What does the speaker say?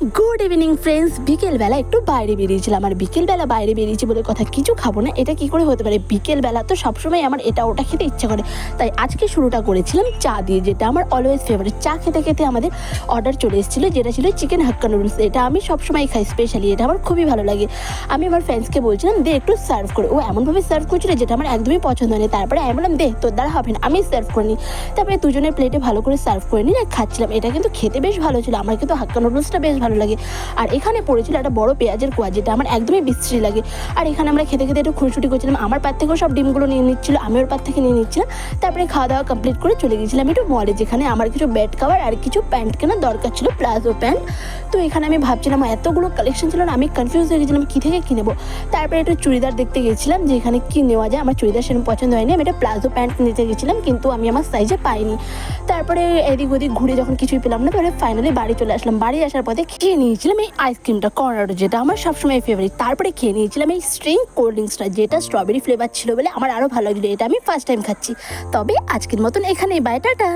Good evening friends বিকেলবেলা একটু বাইরে বেরিয়েছিলাম আর বিকেলবেলা বাইরে বেরিয়েছি বলে কথা কিছু খাব না। এটা কি করে হতে পারে? বিকেলবেলা তো সবসময় আমার এটা ওটা খেতে ইচ্ছা করে। তাই আজকে শুরুটা করেছিলাম চা দিয়ে, যেটা আমার অলওয়েজ ফেভারিট চা খেতে খেতে আমাদের অর্ডার চলে এসেছিল, যেটা ছিল চিকেন হাক্কা নুডলস এটা আমি সবসময় খাই স্পেশালি এটা আমার খুবই ভালো লাগে। আমি আমার ফ্রেন্ডসকে বলছিলাম, দে একটু সার্ভ করে। ও এমনভাবে সার্ভ করছিল যেটা আমার একদমই পছন্দ হয়নি। তারপরে আমি বললাম, দে, তোর দ্বারা হবে না। আমি সার্ভ করে নিই তারপরে দুজনের প্লেটে ভালো করে সার্ভ করে নিই আর খাচ্ছিলাম। এটা কিন্তু খেতে বেশ ভালো ছিল। আমার কিন্তু হাক্কা নুডলসটা বেশ ভালো লাগে। আর এখানে পড়েছিল একটা বড় পেঁয়াজের কোয়া, যেটা আমার একদমই বিশ্রী লাগে। আর এখানে আমরা খেতে খেতে একটু খুঁড়ছুটি করছিলাম। আমার পার থেকেও সব ডিমগুলো নিয়ে নিচ্ছিল, আমি ওর পার থেকে নিয়ে নিচ্ছিলাম। তারপরে খাওয়া দাওয়া কমপ্লিট করে চলে গেছিলাম একটু মলে যেখানে আমার কিছু বেড কাভার আর কিছু প্যান্ট কেনার দরকার ছিল, প্লাজো প্যান্ট তো এখানে আমি ভাবছিলাম এতগুলো কালেকশন ছিল না, আমি কনফিউজ হয়ে গেছিলাম, কী থেকে কী নেব? তারপরে একটু চুড়িদার দেখতে গেছিলাম, যে এখানে কী নেওয়া যায়, আমার চুড়িদার সেরকম পছন্দ হয়নি, আমি একটা প্লাজো প্যান্ট নিতে গেছিলাম, কিন্তু আমি আমার সাইজে পাইনি। তারপরে এদিক ওদিক ঘুরে যখন কিছুই পেলাম না, তারপরে ফাইনালি বাড়ি চলে আসলাম। বাড়ি আসার পথে খেয়ে নিয়েছিলাম এই আইসক্রিমটা কর্নারো যেটা আমার সবসময় ফেভারিট তারপরে খেয়ে নিয়েছিলাম এই স্ট্রিং কোল্ড ড্রিঙ্কসটা যেটা স্ট্রবেরি ফ্লেভার ছিল বলে আমার আরও ভালো লাগল এটা আমি ফার্স্ট টাইম খাচ্ছি। তবে আজকের মতন এখানেই বাই টাটা।